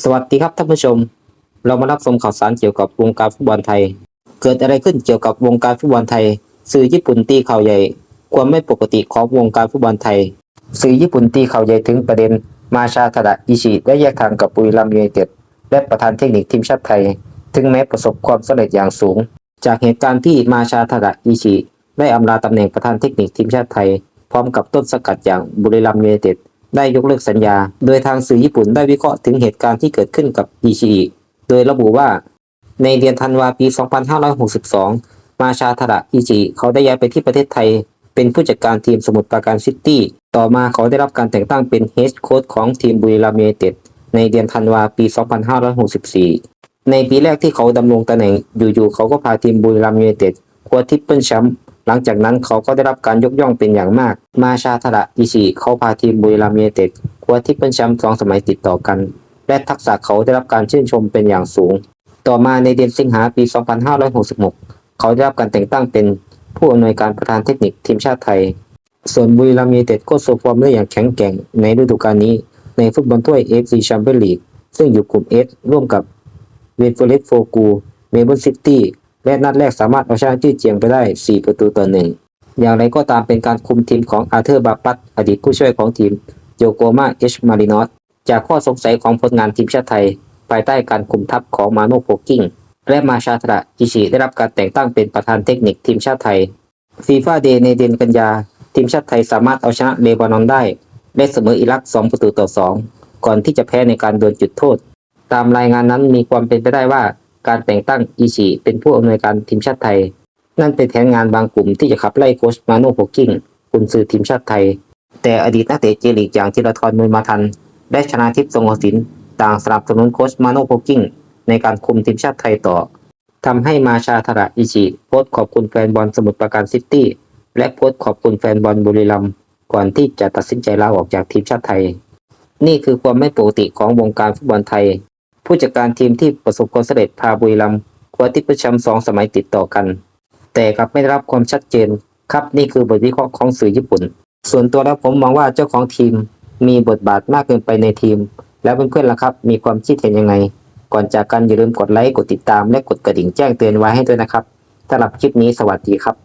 สวัสดีครับท่านผู้ชม เรามารับชมข่าวสารเกี่ยวกับวงการฟุตบอลไทย เกิดอะไรขึ้นเกี่ยวกับวงการฟุตบอลไทย สื่อญี่ปุ่นตีข่าวใหญ่ ความไม่ปกติของวงการฟุตบอลไทย สื่อญี่ปุ่นตีข่าวใหญ่ถึงประเด็น มาชาทาดะอิชิได้แยกทางกับปุยรัมย์ยูไนเต็ดและประธานเทคนิคทีมชาติไทย ถึงแม้ประสบความสำเร็จอย่างสูง จากเหตุการณ์ที่มาชาทาดะอิชิได้อำลาตำแหน่งประธานเทคนิคทีมชาติไทย พร้อมกับต้นสกัดอย่างบุรีรัมย์ยูไนเต็ด ได้ยกเลิกสัญญา โดยทางสื่อญี่ปุ่นได้วิเคราะห์ถึงเหตุการณ์ที่เกิดขึ้นกับอิชิอิโดยระบุว่า ในเดือนธันวาปี 2562 มาชาทระอิจิเขาได้ย้ายไปที่ประเทศไทย เป็นผู้จัดการทีมสมุทรปราการซิตี้ ต่อมาเขาได้รับการแต่งตั้งเป็นเฮดโค้ชของทีมบุรีรัมย์ยูไนเต็ดในเดือนธันวาปี 2564 ในปีแรกที่เขาดำรงตำแหน่งอยู่ๆเขาก็พาทีมบุรีรัมย์ยูไนเต็ดคว้าทิปเปิลแชมป์ หลังจากนั้นเขาก็ได้รับการยกย่องเป็นอย่างมาก มาชาทระอิชิเขาพาทีมบุรีรัมย์ยูไนเต็ดคว้าทริปเปิลแชมป์สองสมัยติดต่อกัน และทักษะเขาได้รับการชื่นชมเป็นอย่างสูง ต่อมาในเดือนสิงหาปี 2566 เขาได้รับการแต่งตั้งเป็นผู้อำนวยการประธานเทคนิคทีมชาติไทย ส่วนบุรีรัมย์ยูไนเต็ดก็โชว์ฟอร์มได้อย่างแข็งแกร่งในฤดูกาลนี้ในฟุตบอลถ้วย AFC Champions League ซึ่งอยู่กลุ่ม S ร่วมกับเวฟเฟอร์เรสโฟกูเมเบิลซิตี้ และนัดแรกสามารถเอาชนะจื้อเจียงไปได้ 4 ประตูต่อหนึ่งอย่างไรก็ตามเป็นการคุมทีมของอาร์เธอร์บาปัตอดีตผู้ช่วยของทีมโยโกมาเอชมารินอสจากข้อสงสัยของผลงานทีมชาติไทย ภายใต้การคุมทัพของมาโนโพกิ้งและมาชาทระอิชิได้รับการแต่งตั้งเป็นประธานเทคนิคทีมชาติไทยฟีฟ่าเดในเดือนกันยา ทีมชาติไทยสามารถเอาชนะเลบานอนได้และเสมออิรัก 2 ประตูต่อ 2 ก่อนที่จะแพ้ในการดวลจุดโทษ ตามรายงานนั้นมีความเป็นไปได้ว่า การแต่งตั้งอิชิเป็นผู้อำนวยการทีมชาติไทย นั่นเป็นแผนงานบางกลุ่มที่จะขับไล่โค้ชมาโนโพกิ้งกุนซือทีมชาติไทย แต่อดีตนักเตะเจลีกอย่างธีรทรมุยมาทัน และชนะทิพย์ทรงกสินต่างสนับสนุนโค้ชมาโนโพกิ้งในการคุมทีมชาติไทยต่อทำให้มาชาทาระอิชิโพสต์ขอบคุณแฟนบอลสมุทรปราการซิตี้และโพสต์ขอบคุณแฟนบอลบุรีรัมย์ก่อนที่จะตัดสินใจลาออกจากทีมชาติไทย นี่คือความไม่ปกติของวงการฟุตบอลไทย ผู้จัดการทีมที่ประสบความสำเร็จพาบุรีรัมย์คว้าทิพย์แชมสองสมัยติดต่อกัน แต่กลับไม่ได้รับความชัดเจนครับนี่คือบทวิเคราะห์ของสื่อญี่ปุ่น ส่วนตัวแล้วผมมองว่าเจ้าของทีมมีบทบาทมากเกินไปในทีม แล้วเพื่อนๆล่ะครับ มีความคิดเห็นยังไง ก่อนจากกันอย่าลืมกดไลค์กดติดตามและกดกระดิ่งแจ้งเตือนไว้ให้ด้วยนะครับสำหรับคลิปนี้สวัสดีครับ